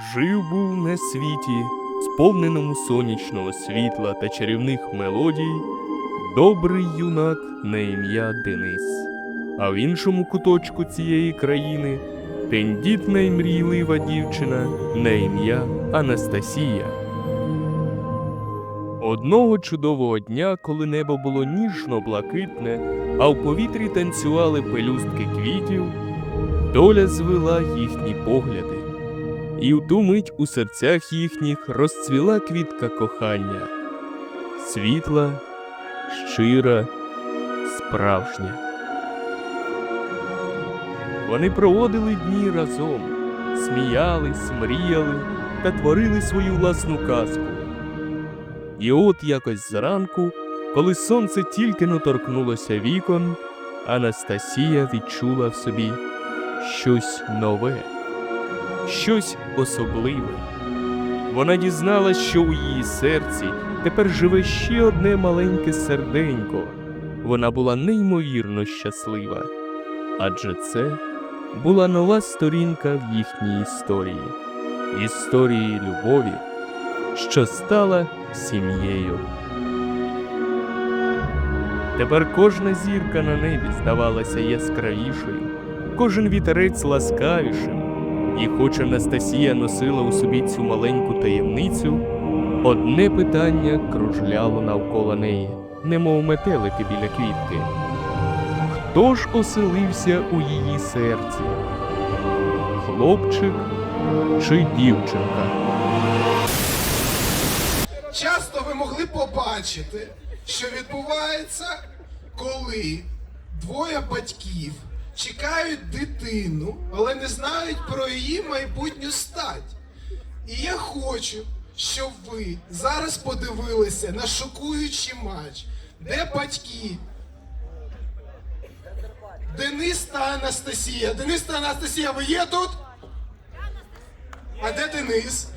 Жив був на світі, сповненому сонячного світла та чарівних мелодій, добрий юнак на ім'я Денис. А в іншому куточку цієї країни тендітна й мрійлива дівчина на ім'я Анастасія. Одного чудового дня, коли небо було ніжно-блакитне, а в повітрі танцювали пелюстки квітів, доля звела їхні погляди. І в ту мить у серцях їхніх розцвіла квітка кохання, світла, щира, справжня. Вони проводили дні разом, сміялись, мріяли та творили свою власну казку. І от якось зранку, коли сонце тільки но торкнулося вікон, Анастасія відчула в собі щось нове, щось особливе. Вона дізналась, що у її серці тепер живе ще одне маленьке серденько. Вона була неймовірно щаслива, адже це була нова сторінка в їхній історії, історії любові, що стала сім'єю. Тепер кожна зірка на небі здавалася яскравішою, кожен вітерець ласкавішим, і хоч Анастасія носила у собі цю маленьку таємницю, одне питання кружляло навколо неї, немов метелики біля квітки. Хто ж оселився у її серці? Хлопчик чи дівчинка? Часто ви могли побачити, що відбувається, коли двоє батьків чекають дитину, але не знають про її майбутню стать. І я хочу, щоб ви зараз подивилися на шокуючий матч, де батьки Денис та Анастасія. Денис та Анастасія, ви є тут? А де Денис?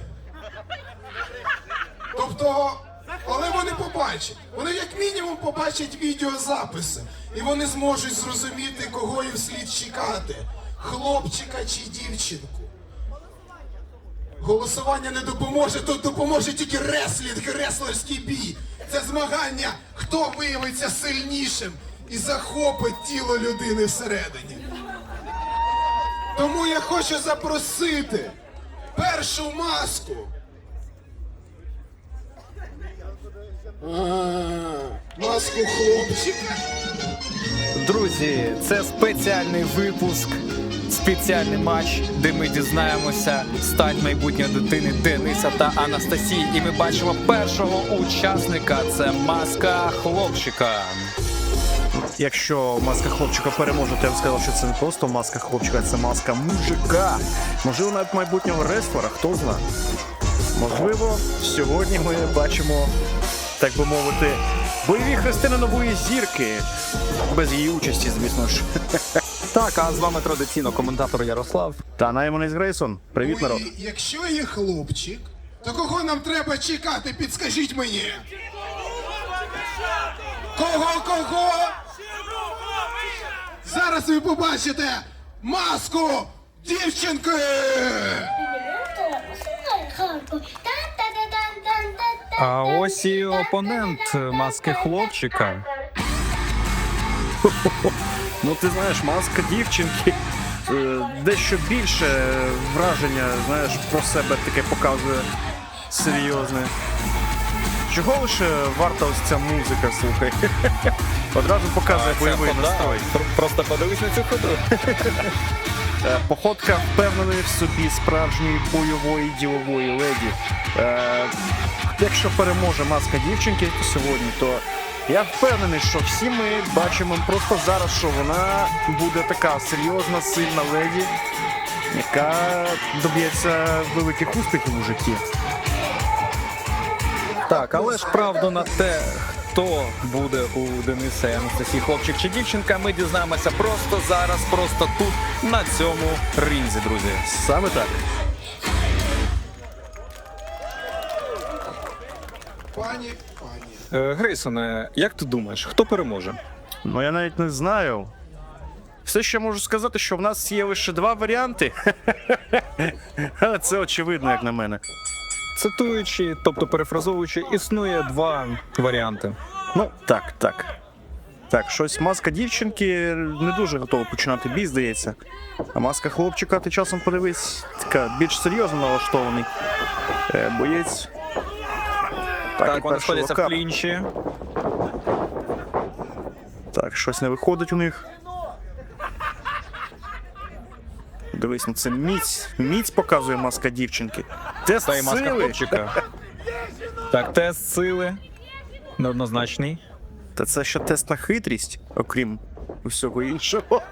Тобто, але вони побачать. Вони як мінімум побачать відеозаписи. І вони зможуть зрозуміти, кого їм слід чекати. Хлопчика чи дівчинку. Голосування не допоможе, тут допоможе тільки реслінг, реслерський бій. Це змагання, хто виявиться сильнішим і захопить тіло людини всередині. Тому я хочу запросити першу маску. Маску хлопчика. Друзі, це спеціальний випуск, спеціальний матч, де ми дізнаємося стать майбутньої дитини Дениса та Анастасії. І ми бачимо першого учасника. Це маска хлопчика. Якщо маска хлопчика переможе, то я б сказав, що це не просто маска хлопчика, це маска мужика. Можливо, навіть майбутнього рестлера, хто знає. Можливо, сьогодні ми бачимо, так би мовити, бойові хрестини нової зірки. Без її участі, звісно ж. Так, а з вами традиційно коментатор Ярослав. Та найманець Грейсон. Привіт, народ. якщо є хлопчик, то кого нам треба чекати? Підскажіть мені. Кого, кого? Зараз ви побачите маску дівчинки! А ось і опонент маски хлопчика. Ну ти знаєш, маска дівчинки дещо більше враження, знаєш, про себе таке показує серйозне. Чого лише варта ось ця музика, слухай? Одразу показує бойовий настрой. Просто подивись на цю ходу. Е, Походка впевненої в собі справжньої бойової ділової леді. Е, Якщо переможе маска дівчинки сьогодні, то я впевнений, що всі ми бачимо просто зараз, що вона буде така серйозна, сильна леді, яка доб'ється великих успіхів у житті. Так, але ж правду на те, хто буде у Дениса і Анастасії, хлопчик чи дівчинка, ми дізнаємося просто зараз, просто тут, на цьому ринзі, друзі. Саме так. Пані, пані. Е, Грейсоне, як ти думаєш, хто переможе? Ну я навіть не знаю. Все ще можу сказати, що в нас є лише два варіанти. Але це очевидно, як на мене. Цитуючи, тобто перефразовуючи, існує два варіанти. Ну, так, так. Так, щось маска дівчинки не дуже готова починати бій, здається. А маска хлопчика, ти часом подивись, така більш серйозно налаштований. Е, боєць. Так, і вони сходяться в клінчі. Так, щось не виходить у них. Дивись, ну це міць. Міць показує маска дівчинки. Тест Та й маска сили. хлопчика. Так, тест сили. Неоднозначний. Та це ще тест на хитрість, окрім усього іншого.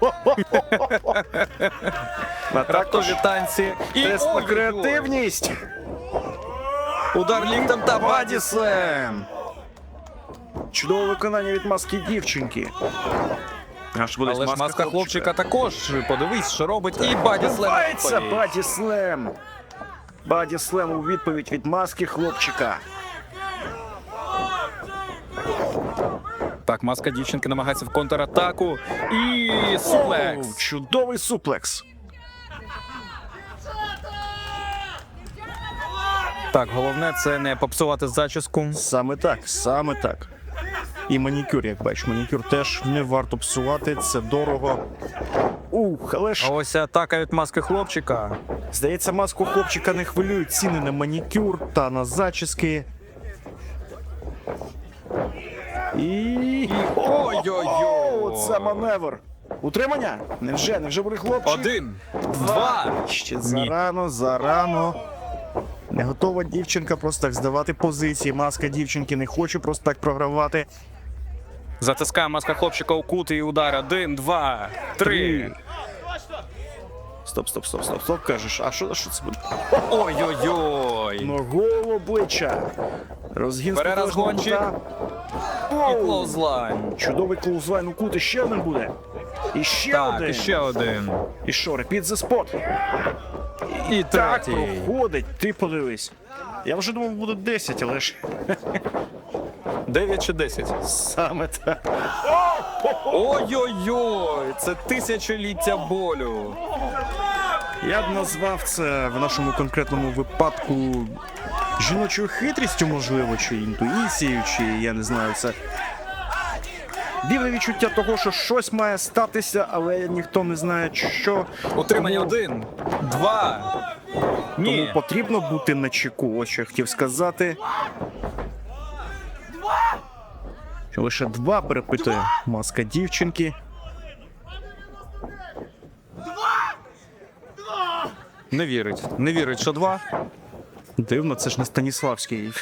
А також Раптові танці. І тест на креативність. Удар ліктем та баді. Бадіслем. Чудове виконання від маски дівчинки. Аж буде Але ж маска хлопчика також. Подивись, що робить. І баді слем. Бадіслем. Бадіслем у відповідь від маски хлопчика. Так, маска дівчинки намагається в контратаку. І Оу, суплекс. чудовий суплекс. Так, головне це не попсувати зачіску. Саме так, саме так. І манікюр, як бачиш, манікюр теж не варто псувати, це дорого. Ух, але А ось атака від маски хлопчика. здається, маску хлопчика не хвилюють ціни на манікюр та на зачіски. І. Ой-ой-ой. Це маневр. Утримання? Невже? Невже буде хлопчик? Один, два. Ще зарано, зарано. Не готова дівчинка просто так здавати позиції. Маска дівчинки не хоче просто так програвати. Затискає маска хлопчика у кут і удар. Один, два, три. Стоп, стоп, стоп, стоп, стоп, кажеш. А що, що це буде? Ой-ой-ой. Ногою обличчя. Розгін спокійного І клоузлайн. Чудовий клоузлайн у кут, і ще один буде. І ще Так, один. і ще один. І що, репіт за спот. І Так третій. проходить, ти подивись. Я вже думав, буде 10, але ж Дев'ять чи десять? саме так. Ой-ой-ой, це тисячоліття болю. Я б назвав це в нашому конкретному випадку жіночою хитрістю, можливо, чи інтуїцією, чи я не знаю, це. Дивне відчуття того, що щось має статися, але ніхто не знає, що. Утримання Тому- один, два. Тому потрібно бути на чеку. Ось що я хотів сказати. Лише два перепитує маска дівчинки. Не вірить. Не вірить, що два. Дивно, це ж не Станіславський.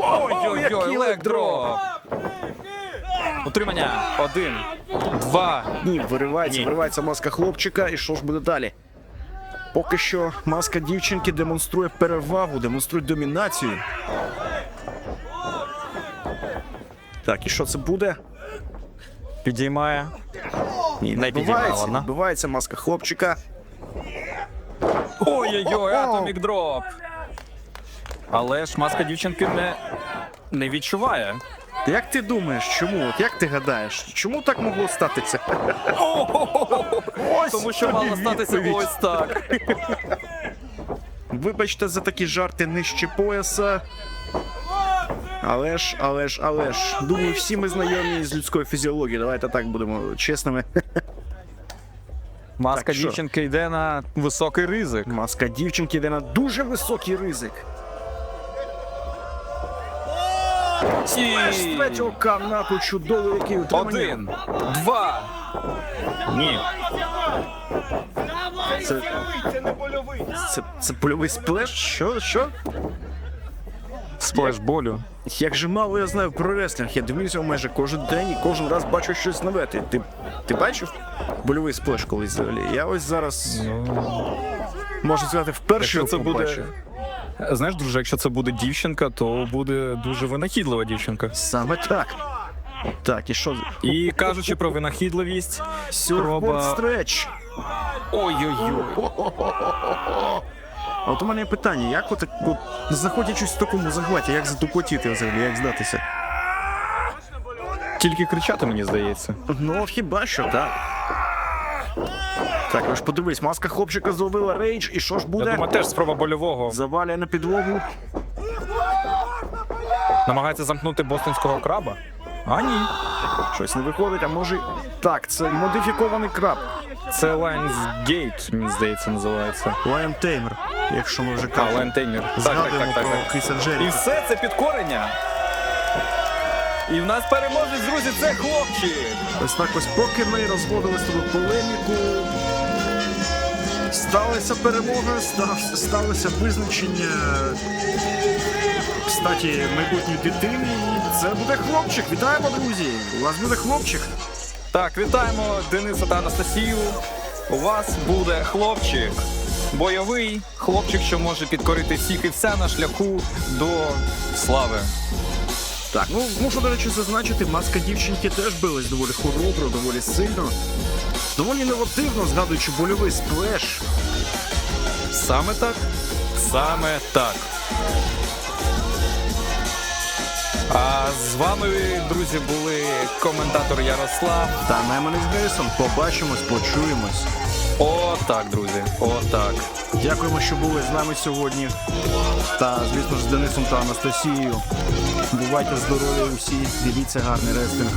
Ой-ой-ой, легдроп. Утримання. Один, два. Ні, виривається, Ні. виривається маска хлопчика, і що ж буде далі? Поки що маска дівчинки демонструє перевагу, демонструє домінацію. Так, і що це буде? Підіймає. Ні, Не відбувається, на. відбувається маска хлопчика. Ой-ой-ой, атомік дроп. Але ж маска дівчинки не, не відчуває. Як ти думаєш, чому? От як ти гадаєш, чому так могло статися? Ось Тому що тобі мало статися відповідь. ось так. Вибачте за такі жарти нижче пояса. Але ж, але ж, але ж, думаю, всі ми знайомі з людською фізіологією. Давайте так будемо чесними. Маска Так, що? дівчинки йде на високий ризик. Маска дівчинки йде на дуже високий ризик. З третього канату чудовий який утримання. Один, два. Ні. Це, це, це польовий сплеш? Що? Що? Сплеш болю. Як же мало я знаю про реслінг, я дивлюся майже кожен день і кожен раз бачу щось нове. Ти, ти, ти бачив больовий сплеш колись взагалі? Я ось зараз можу сказати, вперше це буде. побачив. Знаєш, друже, якщо це буде дівчинка, то буде дуже винахідлива дівчинка. Саме так. Так, і що? І кажучи про винахідливість, Сюрборд стреч. Ой-ой-ой. А от у мене є питання, як от, от знаходячись в такому захваті, як затупотіти взагалі, як здатися? Тільки кричати, мені здається. Ну, хіба що, так. Так, ви ж подивись, маска хлопчика зловила рейдж, і що ж Я буде? думаю, теж спроба больового. Завалює на підлогу. Намагається замкнути бостонського краба. А ні. Щось не виходить, а може. Так, це модифікований краб. Це Lionsgate, мені здається, називається. Лайон Теймер, якщо ми вже кажемо. Tamer. Так, так, Згадуємо так, так, про так. Кріса І все це підкорення. І в нас переможець, друзі, це хлопчик. Ось так ось, поки ми розводили з тобою полеміку. Сталася перемога, ста- сталося визначення статі майбутньої дитини. І це буде хлопчик. Вітаємо, друзі! У вас буде хлопчик. Так, вітаємо Дениса та Анастасію. У вас буде хлопчик. Бойовий хлопчик, що може підкорити всіх і вся на шляху до слави. Так, ну мушу, до речі, зазначити, маска дівчинки теж билась доволі хоробро, доволі сильно. Доволі інновативно, згадуючи больовий сплеш. Саме так? Саме так. А з вами, друзі, були коментатор Ярослав. Та найманий з Грейсом. Побачимось, почуємось. О, так, друзі. Отак. Дякуємо, що були з нами сьогодні. Та, звісно ж, з Денисом та Анастасією. Бувайте здорові усі, дивіться гарний рестинг.